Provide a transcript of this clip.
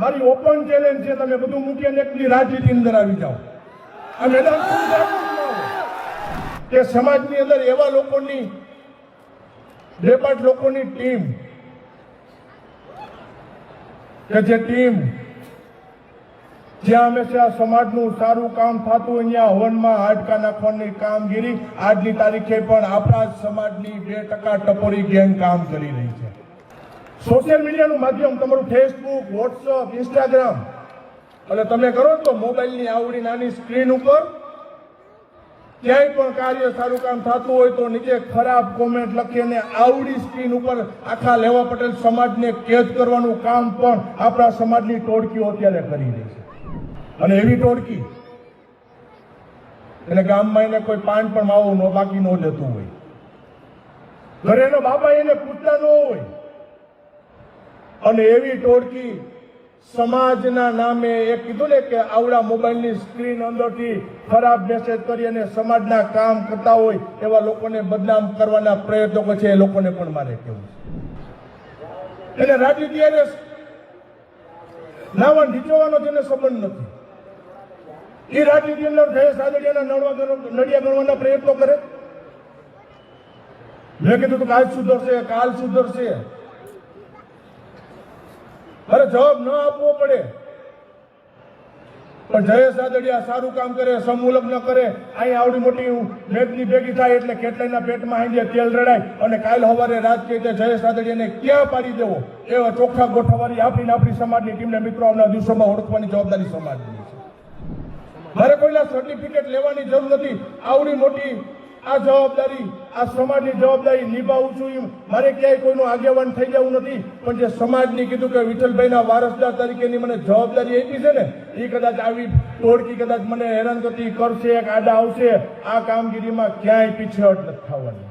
મારી open challenge છે, તમે બધું મૂકી અને રાજનીતિ અંદર આવી જાઓ. આ. કે સમાજની અંદર એવા લોકોની બે પાંચ લોકોની ટીમ, કે જે ટીમ, જ્યાં હંમેશા સમાજનું સારું કામ થતું અહીંયા હવનમાં હાડકા નાખવાની કામગીરી. આજની તારીખે પણ આપણા સમાજની બે ટકા ટપોરી ગેંગ કામ કરી રહી છે. સોશિયલ મીડિયાનું માધ્યમ તમારું ફેસબુક વોટ્સઅપ ઇન્સ્ટાગ્રામ અને તમે કરો તો મોબાઈલની આવડી નાની સ્ક્રીન ઉપર ક્યાંય પણ કાર્ય સારું કામ થતું હોય તો નીચે ખરાબ કોમેન્ટ લખી અને આવડી સ્ક્રીન ઉપર આખા લેવા પટેલ સમાજને કેદ કરવાનું કામ પણ આપણા સમાજની ટોળકીઓ અત્યારે કરી રહી છે. અને એવી ટોળકી એટલે ગામમાં એને કોઈ પાન પણ માવું બાકી ન લેતું હોય. ઘરે એનો બાપા એને પૂછતા ન હોય. અને એવી ટોળકી સમાજના નામે એ કીધું ને કે આવડા મોબાઈલની સ્ક્રીન અંદરથી ખરાબ મેસેજ કરી અને સમાજના કામ કરતા હોય એવા લોકોને બદનામ કરવાના પ્રયત્નો કરે છે એ લોકોને પણ મારે કેવું છે. એટલે રાજનીતિ એને લાવવા નીચોવાનો જેને સંબંધ નથી. એ રાજનીતિ અંદર જયેશ ગણવા- નડિયા ગણવાના પ્રયત્નો કરે. મેં કીધું કે આજ સુધરશે, કાલ સુધરશે. અરે જવાબ ન આપવો પડે. પણ જયેશ રાદડિયા સારું કામ કરે, સમુલગ્ન કરે. અહીં આવડી મોટી મેદની ભેગી થાય એટલે કેટલાયના પેટમાં અહીં તેલ રડાય અને કાલ સવારે રાજકીય રીતે જયેશ રાદડિયાને ક્યાં પાડી દેવો? એવા ચોખ્ખા ગોઠવવાની આપણી આપણી સમાજની ટીમને મિત્રો આવનાર દિવસોમાં ઓળખવાની જવાબદારી સમાજની છે. મારે કોઈના સર્ટિફિકેટ લેવાની જરૂર નથી. આવડી મોટી આ જવાબદારી, આ સમાજની જવાબદારી નિભાવું છું એમ. મારે ક્યાંય કોઈનું આગેવાન થઈ જવું નથી. પણ જે સમાજની કીધું કે વિઠ્ઠલભાઈના વારસદાર તરીકેની મને જવાબદારી આપી છે ને, એ કદાચ આવી ટોળકી કદાચ મને હેરાન કરતી કરશે આડા આવશે, આ કામગીરીમાં ક્યાંય પીછેહટ નથી થવાની.